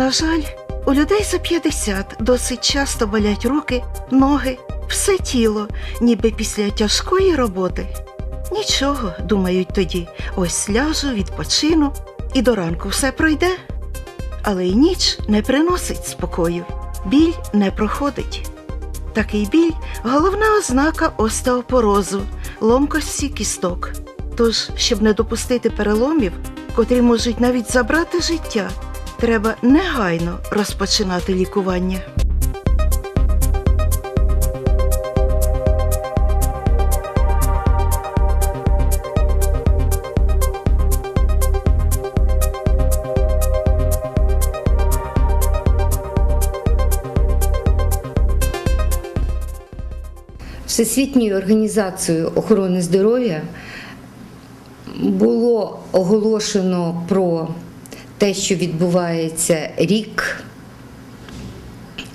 На жаль, у людей за 50 досить часто болять руки, ноги, все тіло, ніби після тяжкої роботи. Нічого, думають тоді, ось ляжу, відпочину, і до ранку все пройде. Але й ніч не приносить спокою, біль не проходить. Такий біль головна ознака остеопорозу, ломкості кісток. Тож, щоб не допустити переломів, котрі можуть навіть забрати життя, треба негайно розпочинати лікування. Всесвітньою організацією охорони здоров'я було оголошено про те, що відбувається рік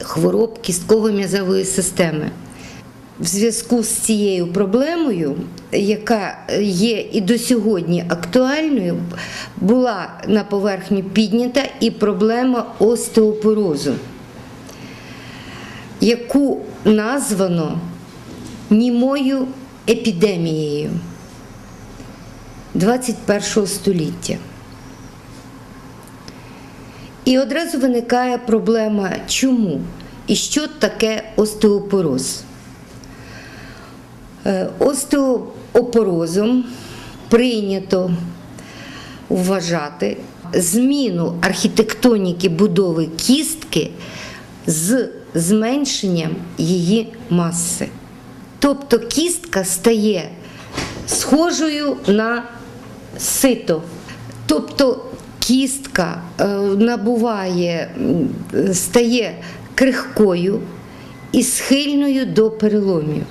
хвороб кістково-м'язової системи. В зв'язку з цією проблемою, яка є і до сьогодні актуальною, була на поверхню піднята і проблема остеопорозу, яку названо німою епідемією 21 століття. І одразу виникає проблема, чому і що таке остеопороз. Е, Остеопорозом прийнято вважати зміну архітектоніки будови кістки з зменшенням її маси. Тобто кістка стає схожою на сито. Тобто кістка е, набуває, стає крихкою і схильною до переломів.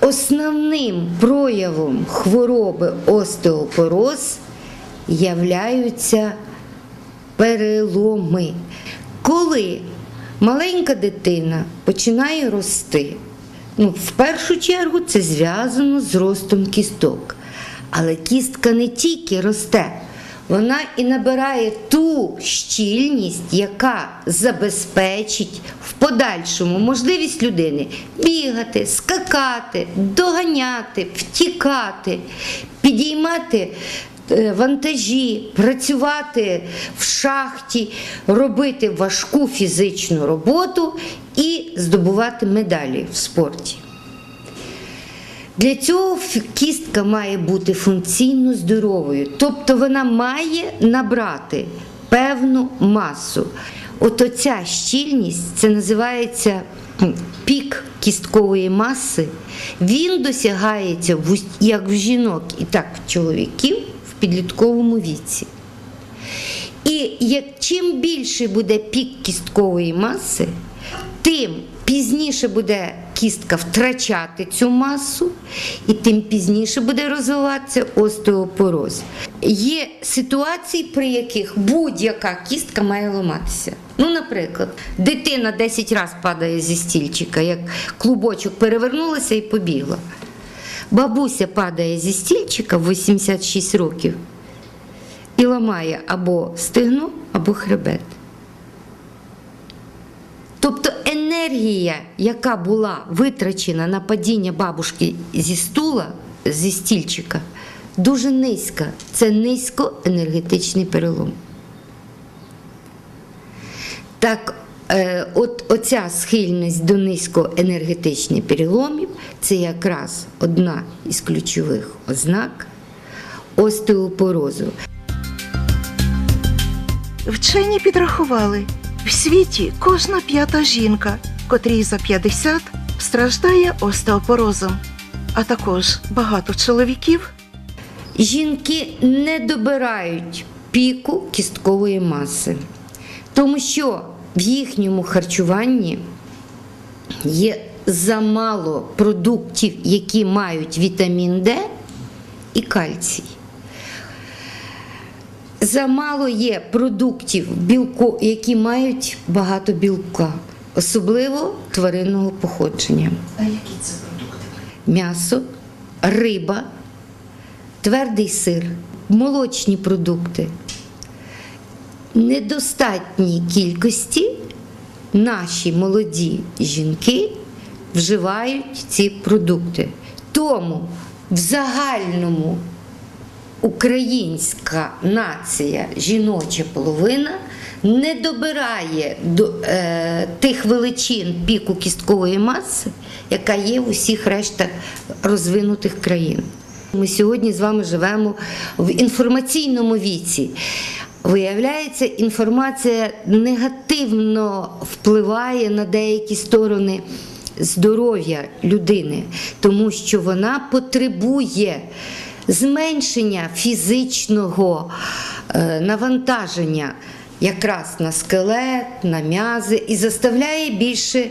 Основним проявом хвороби остеопороз являються переломи. Коли маленька дитина починає рости, ну, в першу чергу це зв'язано з ростом кісток. Але кістка не тільки росте, вона і набирає ту щільність, яка забезпечить в подальшому можливість людини бігати, скакати, доганяти, втікати, підіймати е, вантажі, працювати в шахті, робити важку фізичну роботу і здобувати медалі в спорті. Для цього кістка має бути функційно здоровою, тобто вона має набрати певну масу. От оця щільність, це називається пік кісткової маси. Він досягається як в жінок, і так в чоловіків в підлітковому віці. І як чим більше буде пік кісткової маси, тим пізніше буде кістка втрачати цю масу, і тим пізніше буде розвиватися остеопороз. Є ситуації, при яких будь-яка кістка має ламатися. Ну, наприклад, дитина 10 разів падає зі стільчика, як клубочок перевернулася і побігла. Бабуся падає зі стільчика в 86 років і ламає або стегно, або хребет. Тобто енергія, яка була витрачена на падіння бабушки зі стула, зі стільчика, дуже низька. Це низькоенергетичний перелом. Так, е, от оця схильність до низькоенергетичних переломів це якраз одна із ключових ознак остеопорозу. Вчені підрахували, в світі кожна п'ята жінка, котрій за 50 страждає остеопорозом, а також багато чоловіків Жінки не добирають піку кісткової маси, тому що в їхньому харчуванні є замало продуктів, які мають вітамін Д і кальцій. Замало є продуктів, білку, які мають багато білка, особливо тваринного походження. А які це продукти? М'ясо, риба, твердий сир, молочні продукти. недостатній кількості наші молоді жінки вживають ці продукти. Тому в загальному українська нація, жіноча половина не добирає до е, тих величин піку кісткової маси, яка є в усіх рештах розвинутих країн. Ми сьогодні з вами живемо в інформаційному віці. Виявляється, інформація негативно впливає на деякі сторони здоров'я людини, тому що вона потребує зменшення фізичного е, навантаження якраз на скелет, на м'язи і заставляє більше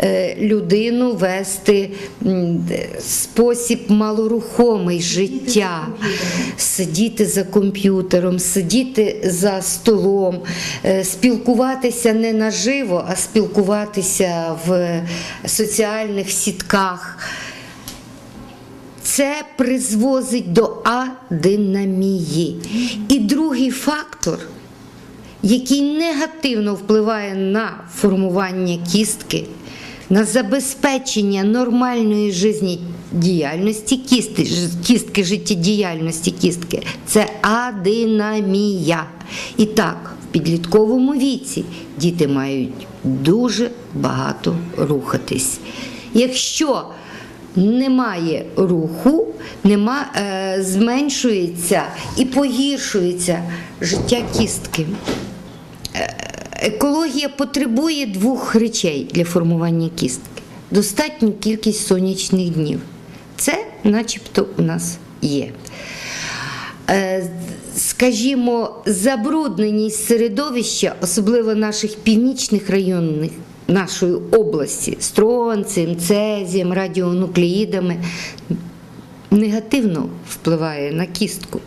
е, людину вести спосіб малорухомий життя, сидіти за комп'ютером, сидіти за столом, е, спілкуватися не наживо, а спілкуватися в соціальних сітках. Це призвозить до адинамії. І другий фактор, який негативно впливає на формування кістки, на забезпечення нормальної життєдіяльності кістки, кістки життєдіяльності кістки, це адинамія. І так, в підлітковому віці діти мають дуже багато рухатись. Якщо немає руху, нема, е, зменшується і погіршується життя кістки. Е, Екологія потребує двох речей для формування кістки: достатню кількість сонячних днів. Це начебто у нас є. Е, Скажімо, забрудненість середовища, особливо наших північних районних нашої області, стронцем, цезієм, радіонуклеїдами, негативно впливає на кістку.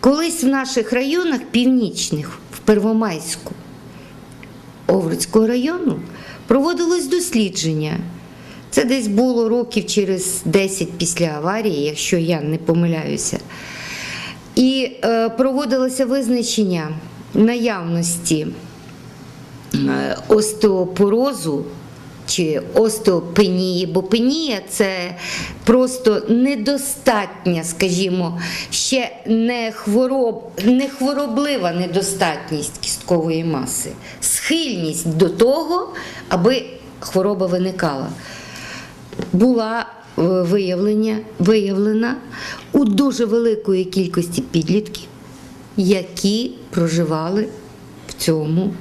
Колись в наших районах північних, в Первомайську, Овруцького району проводилось дослідження. Це десь було років через 10 після аварії, якщо я не помиляюся. І е, проводилося визначення наявності остеопорозу чи остеопенії, бо пенія це просто недостатня, скажімо, ще не, хвороб, не хвороблива недостатність кісткової маси, схильність до того, аби хвороба виникала. Була е, виявлення, виявлена у дуже великої кількості підлітків, які проживали в цьому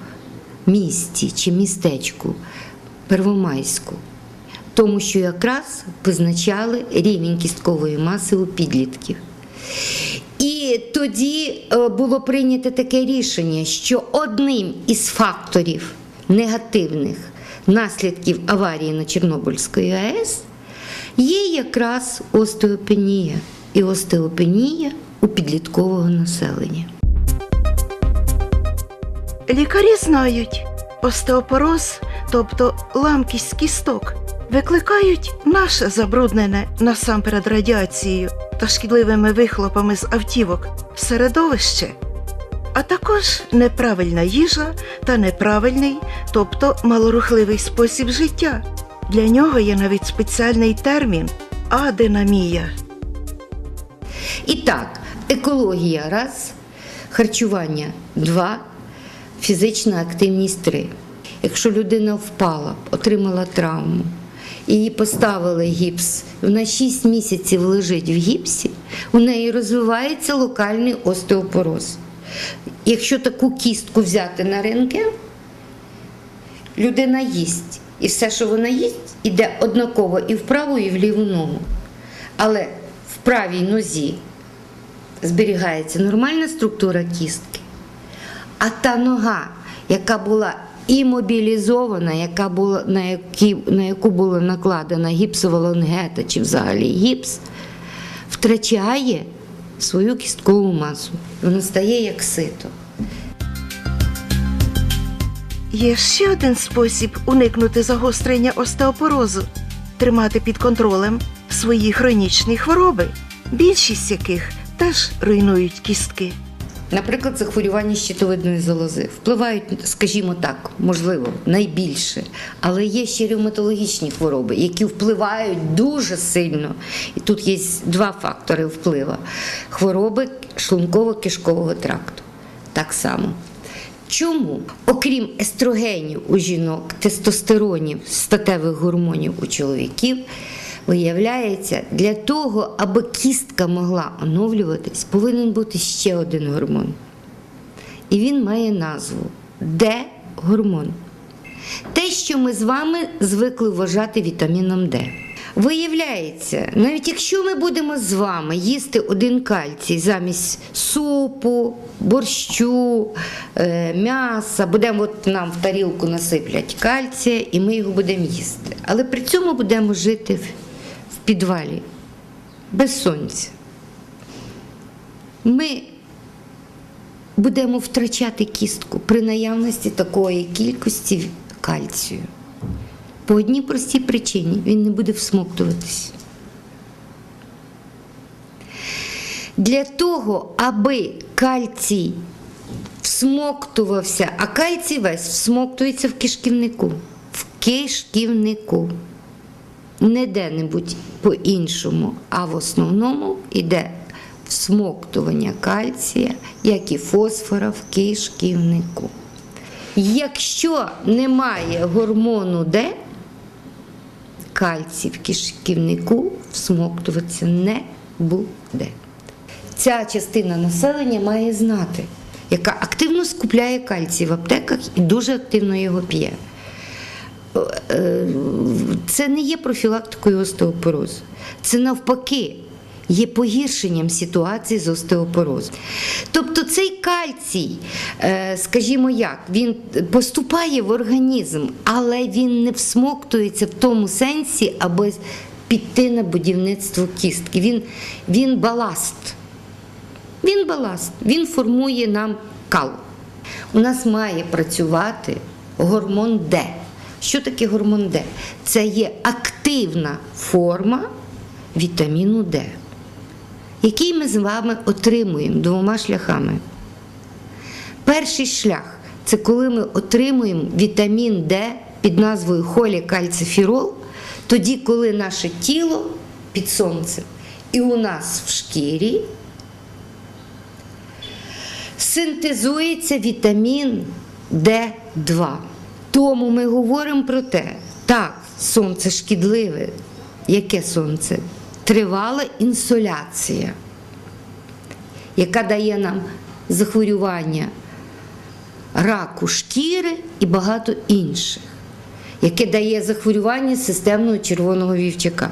місті чи містечку Первомайську. Тому що якраз визначали рівень кісткової маси у підлітків. І тоді е, було прийнято таке рішення, що одним із факторів негативних наслідків аварії на Чорнобильської АЕС є якраз остеопенія. І остеопенія у підліткового населення. Лікарі знають, остеопороз, тобто ламкість кісток, викликають наше забруднене насамперед радіацією та шкідливими вихлопами з автівок середовище, а також неправильна їжа та неправильний, тобто малорухливий спосіб життя. Для нього є навіть спеціальний термін адинамія. І так, екологія раз, харчування два, фізична активність три. Якщо людина впала, отримала травму, їй поставили гіпс, вона 6 місяців лежить в гіпсі, у неї розвивається локальний остеопороз. Якщо таку кістку взяти на рентген, людина їсть. І все, що вона їсть, іде однаково і в праву, і в ліву ногу. Але в правій нозі зберігається нормальна структура кістки, а та нога, яка була імобілізована, яка була, на, які, на яку була накладена гіпсова лонгета чи взагалі гіпс, втрачає свою кісткову масу. Вона стає як сито. Є ще один спосіб уникнути загострення остеопорозу тримати під контролем свої хронічні хвороби, більшість яких теж руйнують кістки. Наприклад, захворювання щитовидної залози впливають, скажімо так, можливо, найбільше. Але є ще ревматологічні хвороби, які впливають дуже сильно. І тут є два фактори впливу: хвороби шлунково-кишкового тракту. Так само. Чому, окрім естрогенів у жінок, тестостеронів, статевих гормонів у чоловіків, виявляється, для того, аби кістка могла оновлюватись, повинен бути ще один гормон. І він має назву Д-гормон. Те, що ми з вами звикли вважати вітаміном Д. Виявляється, навіть якщо ми будемо з вами їсти один кальцій замість супу, борщу, е, м'яса, будемо от нам в тарілку насиплять кальція, і ми його будемо їсти. Але при цьому будемо жити підвалі без сонця. Ми будемо втрачати кістку при наявності такої кількості кальцію. По одній простій причині він не буде всмоктуватись. Для того, аби кальцій всмоктувався, а кальцій весь всмоктується в кишківнику. В кишківнику. Не де-небудь по-іншому, а в основному йде всмоктування кальція, як і фосфора в кишківнику. Якщо немає гормону Д, кальцій в кишківнику всмоктуватися не буде. Ця частина населення має знати, яка активно скупляє кальцій в аптеках і дуже активно його п'є. Е, Це не є профілактикою остеопорозу. Це навпаки є погіршенням ситуації з остеопорозом. Тобто цей кальцій, е, скажімо як, він поступає в організм, але він не всмоктується в тому сенсі, аби піти на будівництво кістки. Він, він баласт. Він баласт, він формує нам кал. У нас має працювати гормон Д. Що таке гормон Д? Це є активна форма вітаміну Д, який ми з вами отримуємо двома шляхами. Перший шлях це коли ми отримуємо вітамін Д під назвою холікальциферол, тоді, коли наше тіло під сонцем і у нас в шкірі синтезується вітамін Д2. Тому ми говоримо про те, так, сонце шкідливе. Яке сонце? Тривала інсоляція, яка дає нам захворювання раку шкіри і багато інших, яке дає захворювання системного червоного вівчака,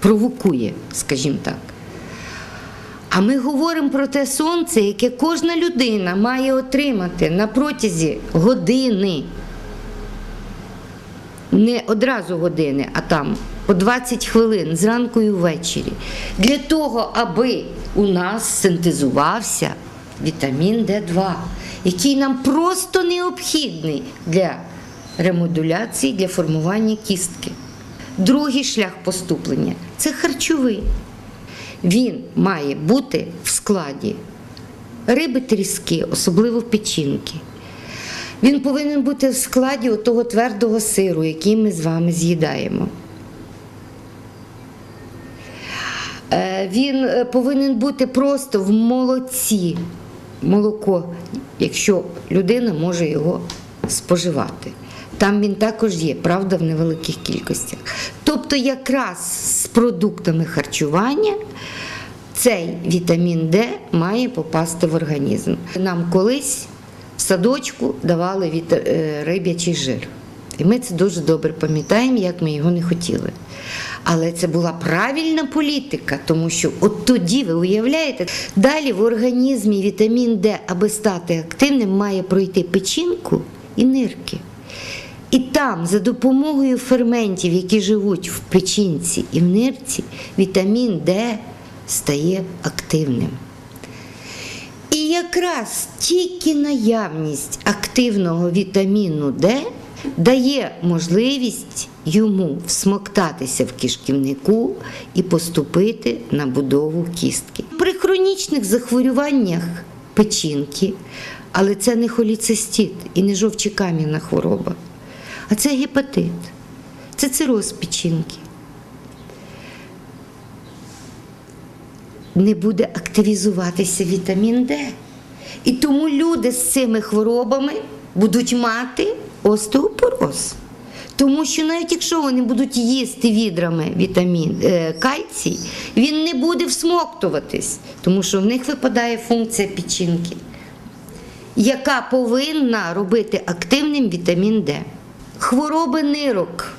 провокує, скажімо так. А ми говоримо про те сонце, яке кожна людина має отримати на протязі години. Не одразу години, а там по 20 хвилин зранку і ввечері. Для того, аби у нас синтезувався вітамін Д2, який нам просто необхідний для ремодуляції, для формування кістки. Другий шлях поступлення це харчовий. Він має бути в складі риби тріски, особливо печінки. Він повинен бути в складі того твердого сиру, який ми з вами з'їдаємо. Е, Він е, повинен бути просто в молоці, молоко, якщо людина може його споживати. Там він також є, правда, в невеликих кількостях. Тобто, якраз з продуктами харчування цей вітамін Д має попасти в організм. Нам колись в садочку давали віта- е, риб'ячий жир. І ми це дуже добре пам'ятаємо, як ми його не хотіли. Але це була правильна політика, тому що от тоді ви уявляєте, далі в організмі вітамін Д, аби стати активним, має пройти печінку і нирки. І там, за допомогою ферментів, які живуть в печінці і в нирці, вітамін Д стає активним. Якраз тільки наявність активного вітаміну Д дає можливість йому всмоктатися в кишківнику і поступити на будову кістки. При хронічних захворюваннях печінки, але це не холіцистит і не жовчокам'яна хвороба, а це гепатит, це цироз печінки. Не буде активізуватися вітамін Д. І тому люди з цими хворобами будуть мати остеопороз. Тому що навіть якщо вони будуть їсти відрами вітамін е, кальцій, він не буде всмоктуватись, тому що в них випадає функція печінки, яка повинна робити активним вітамін Д. Хвороби нирок.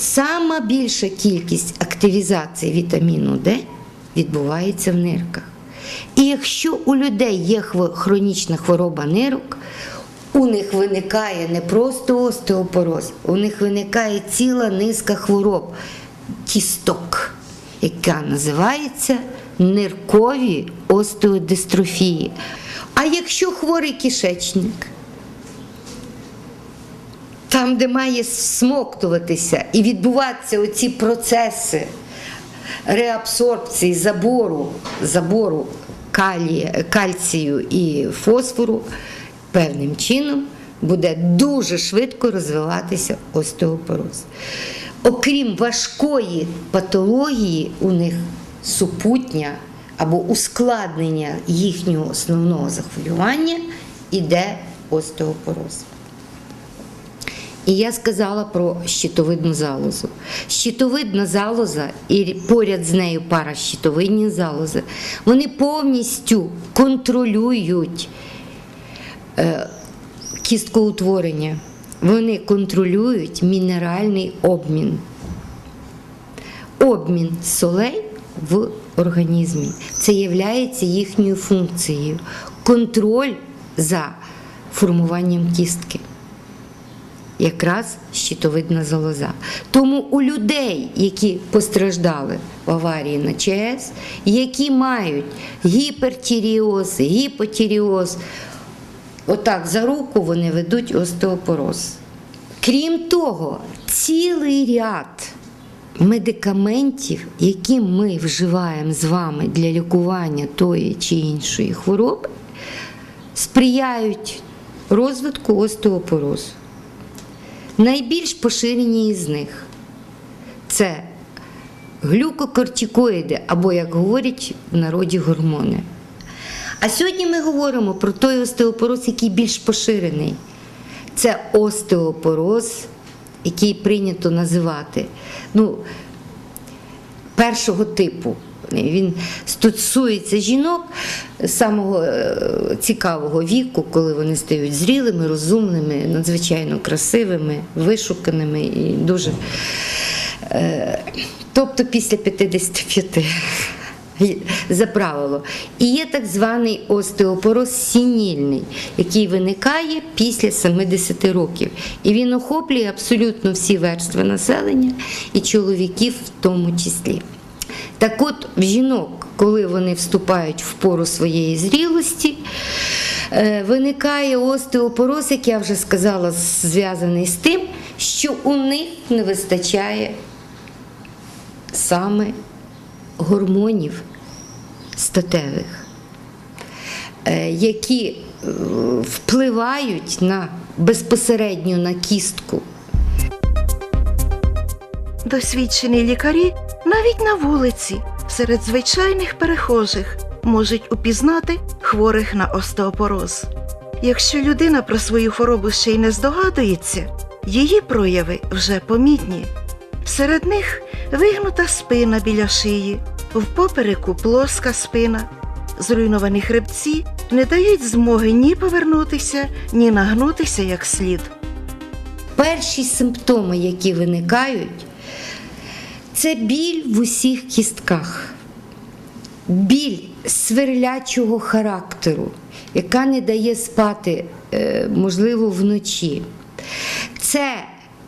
Сама більша кількість активізації вітаміну Д відбувається в нирках. І якщо у людей є хронічна хвороба нирок, у них виникає не просто остеопороз, у них виникає ціла низка хвороб кісток, яка називається ниркові остеодистрофії. А якщо хворий кишечник, там, де має смоктуватися і відбуватися оці процеси реабсорбції, забору, забору калія, кальцію і фосфору, певним чином буде дуже швидко розвиватися остеопороз. Окрім важкої патології, у них супутня або ускладнення їхнього основного захворювання іде остеопороз. І я сказала про щитовидну залозу. Щитовидна залоза і поряд з нею паращитовидні залози, вони повністю контролюють е, кісткоутворення. Вони контролюють мінеральний обмін. Обмін солей в організмі. Це є їхньою функцією. Контроль за формуванням кістки якраз щитовидна залоза. Тому у людей, які постраждали в аварії на ЧАЕС, які мають гіпертіріоз, гіпотіріоз, отак за руку вони ведуть остеопороз. Крім того, цілий ряд медикаментів, які ми вживаємо з вами для лікування тої чи іншої хвороби, сприяють розвитку остеопорозу. Найбільш поширені із них це глюкокортикоїди, або, як говорять в народі, гормони. А сьогодні ми говоримо про той остеопороз, який більш поширений. Це остеопороз, який прийнято називати ну, першого типу. Він стосується жінок самого е, цікавого віку, коли вони стають зрілими, розумними, надзвичайно красивими, вишуканими і дуже. е, Тобто після 55 за правило. І є так званий остеопороз сінільний, який виникає після 70 років. І він охоплює абсолютно всі верстви населення і чоловіків в тому числі. Так от в жінок, коли вони вступають в пору своєї зрілості, е, виникає остеопороз, як я вже сказала, зв'язаний з тим, що у них не вистачає саме гормонів статевих, е, які е, впливають на безпосередньо на кістку. Досвідчені лікарі навіть на вулиці серед звичайних перехожих можуть упізнати хворих на остеопороз. Якщо людина про свою хворобу ще й не здогадується, її прояви вже помітні. Серед них вигнута спина біля шиї, в попереку плоска спина. Зруйновані хребці не дають змоги ні повернутися, ні нагнутися як слід. Перші симптоми, які виникають, це біль в усіх кістках, біль сверлячого характеру, яка не дає спати, е, можливо, вночі. Це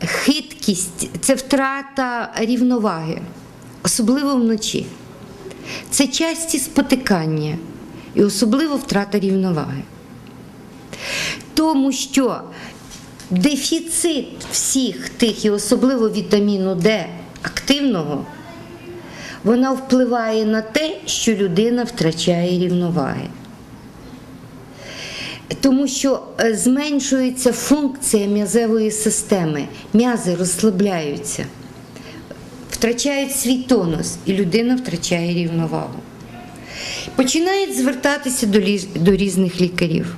хиткість, це втрата рівноваги, особливо вночі. Це часті спотикання і особливо втрата рівноваги. Тому що дефіцит всіх тих, і особливо вітаміну Д активного, вона впливає на те, що людина втрачає рівноваги. Тому що е, зменшується функція м'язевої системи, м'язи розслабляються, втрачають свій тонус, і людина втрачає рівновагу. Починають звертатися до різних лікарів.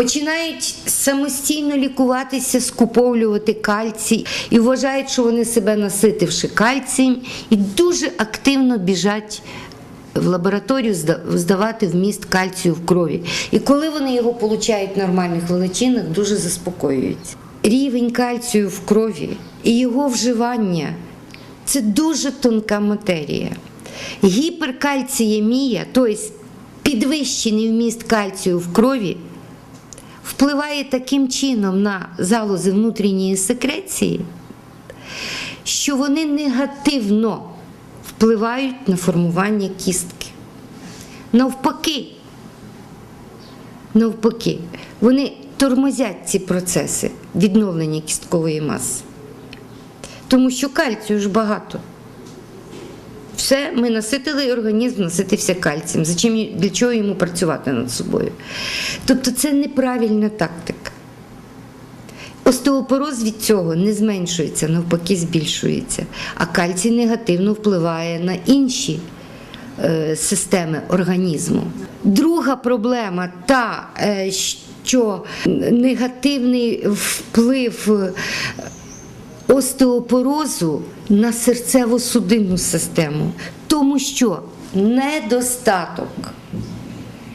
Починають самостійно лікуватися, скуповлювати кальцій і вважають, що вони себе наситивши кальцієм, і дуже активно біжать в лабораторію здавати вміст кальцію в крові. І коли вони його получають в нормальних величинах, дуже заспокоюються. Рівень кальцію в крові і його вживання це дуже тонка матерія. Гіперкальціємія, тобто підвищений вміст кальцію в крові, впливає таким чином на залози внутрішньої секреції, що вони негативно впливають на формування кістки. Навпаки, навпаки, вони тормозять ці процеси відновлення кісткової маси. Тому що кальцію ж багато. Все, ми наситили організм, наситився кальцієм. Зачем, для чого йому працювати над собою? Тобто це неправильна тактика. Остеопороз від цього не зменшується, навпаки, збільшується. А кальцій негативно впливає на інші е, системи організму. Друга проблема та, е, що негативний вплив е, остеопорозу на серцево-судинну систему, тому що недостаток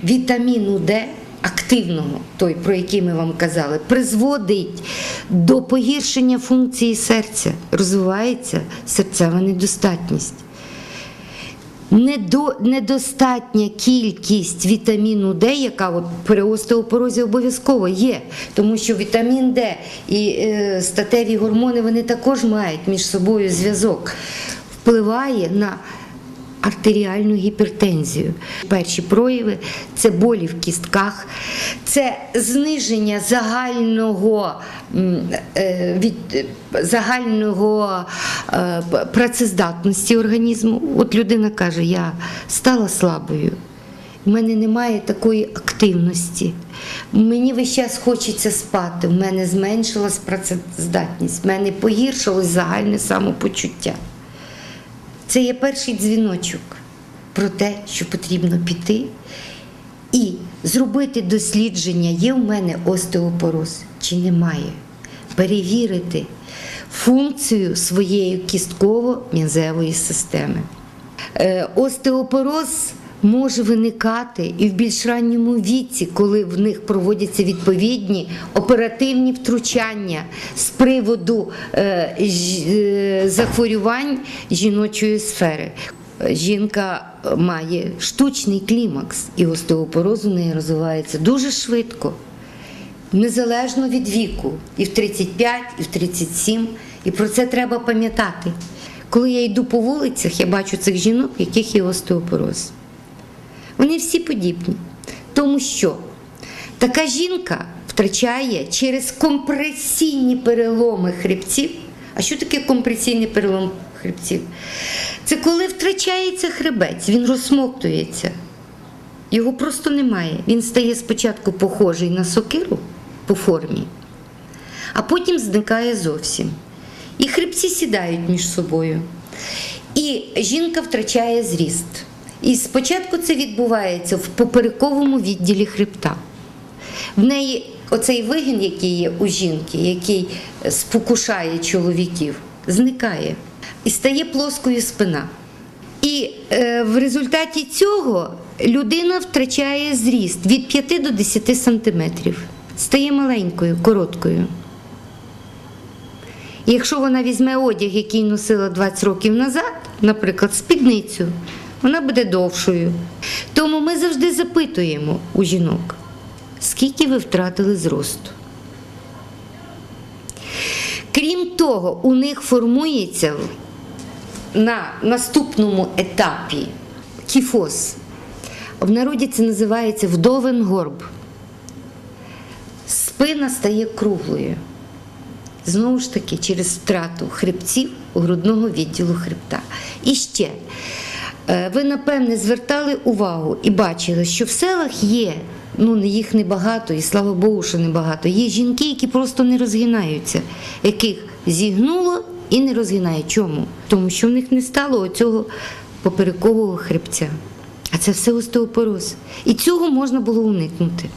вітаміну Д активного, той, про який ми вам казали, призводить до погіршення функції серця, розвивається серцева недостатність. Недо, недостатня кількість вітаміну Д, яка от при остеопорозі обов'язково є, тому що вітамін Д і е, статеві гормони вони також мають між собою зв'язок, впливає на артеріальну гіпертензію. Перші прояви це болі в кістках, це зниження загального е, від загального е, працездатності організму. От людина каже: я стала слабою. У мене немає такої активності. Мені весь час хочеться спати. В мене зменшилась працездатність, в мене погіршилось загальне самопочуття. Це є перший дзвіночок про те, що потрібно піти і зробити дослідження, є в мене остеопороз чи немає. Перевірити функцію своєї кістково-м'язевої системи. Е, Остеопороз може виникати і в більш ранньому віці, коли в них проводяться відповідні оперативні втручання з приводу е, е, захворювань жіночої сфери. Жінка має штучний клімакс, і остеопороз у неї розвивається дуже швидко незалежно від віку, і в 35, і в 37. І про це треба пам'ятати. Коли я йду по вулицях, я бачу цих жінок, яких є остеопороз. Вони всі подібні. Тому що така жінка втрачає через компресійні переломи хребців. А що таке компресійний перелом хребців? Це коли втрачається хребець, він розсмоктується. Його просто немає. Він стає спочатку похожий на сокиру по формі, а потім зникає зовсім. І хребці сідають між собою. І жінка втрачає зріст. І спочатку це відбувається в поперековому відділі хребта. В неї оцей вигін, який є у жінки, який спокушає чоловіків, зникає і стає плоскою спина. І е, в результаті цього людина втрачає зріст від 5 до 10 сантиметрів, стає маленькою, короткою. І якщо вона візьме одяг, який носила 20 років назад, наприклад, спідницю, вона буде довшою. Тому ми завжди запитуємо у жінок, скільки ви втратили зросту. Крім того, у них формується на наступному етапі кіфоз. В народі це називається вдовен горб. Спина стає круглою. Знову ж таки, через втрату хребців грудного відділу хребта. І ще, ви напевне звертали увагу і бачили, що в селах є, ну їх небагато, і слава Богу, що небагато. Є жінки, які просто не розгинаються, яких зігнуло і не розгинає. Чому? Тому що в них не стало оцього поперекового хребця. А це все остеопороз. І цього можна було уникнути.